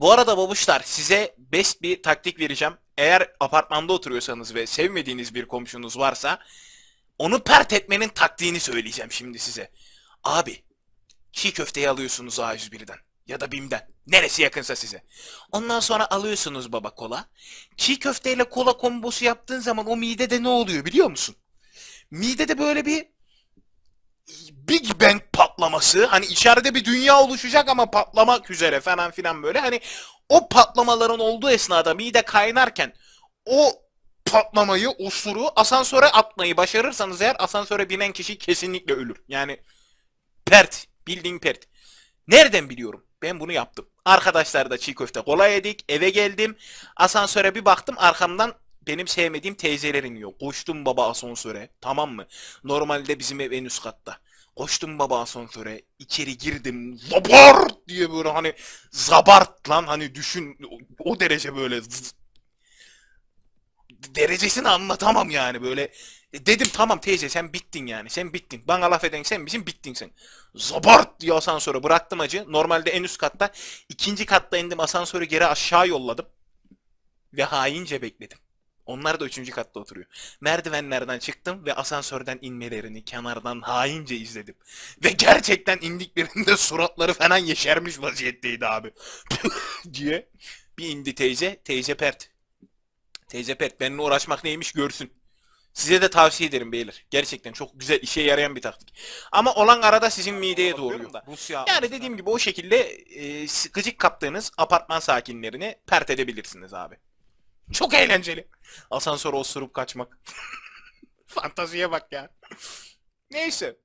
Bu arada babuşlar size best bir taktik vereceğim. Eğer apartmanda oturuyorsanız ve sevmediğiniz bir komşunuz varsa onu pert etmenin taktiğini söyleyeceğim şimdi size. Abi çiğ köfteyi alıyorsunuz A101'den ya da BİM'den. Neresi yakınsa size. Ondan sonra alıyorsunuz baba kola. Çiğ köfteyle kola kombosu yaptığın zaman o midede ne oluyor biliyor musun? Midede böyle bir Big Bang patlaması. Hani içeride bir dünya oluşacak ama patlamak üzere falan filan böyle. Hani o patlamaların olduğu esnada mide kaynarken o patlamayı, o suru asansöre atmayı başarırsanız eğer asansöre binen kişi kesinlikle ölür. Yani pert. Bildiğin pert. Nereden biliyorum? Ben bunu yaptım. Arkadaşlar da çiğ köfte kola yedik. Eve geldim. Asansöre bir baktım arkamdan benim sevmediğim teyzeler iniyor. Koştum baba asansöre. Tamam mı? Normalde bizim ev en üst katta. Koştum baba asansöre. içeri girdim. Zabart diye böyle hani zabart lan hani düşün o, o derece böyle derecesini anlatamam yani böyle. Dedim tamam teyze sen bittin yani. Sen bittin. Bana laf eden sen misin? Bittin sen. Zabart diye asansöre bıraktım acı. Normalde en üst katta. ikinci katta indim asansörü geri aşağı yolladım. Ve haince bekledim. Onlar da üçüncü katta oturuyor. Merdivenlerden çıktım ve asansörden inmelerini kenardan haince izledim. Ve gerçekten indiklerinde suratları falan yeşermiş vaziyetteydi abi. diye. Bir indi teyze. Teyze pert. Teyze pert benimle uğraşmak neymiş görsün. Size de tavsiye ederim beyler. Gerçekten çok güzel işe yarayan bir taktik. Ama olan arada sizin mideye doğuruyor. Yani dediğim gibi o şekilde e, sıkıcık kaptığınız apartman sakinlerini pert edebilirsiniz abi. Çok eğlenceli. Asansör osurup kaçmak. Fantaziye bak ya. Neyse.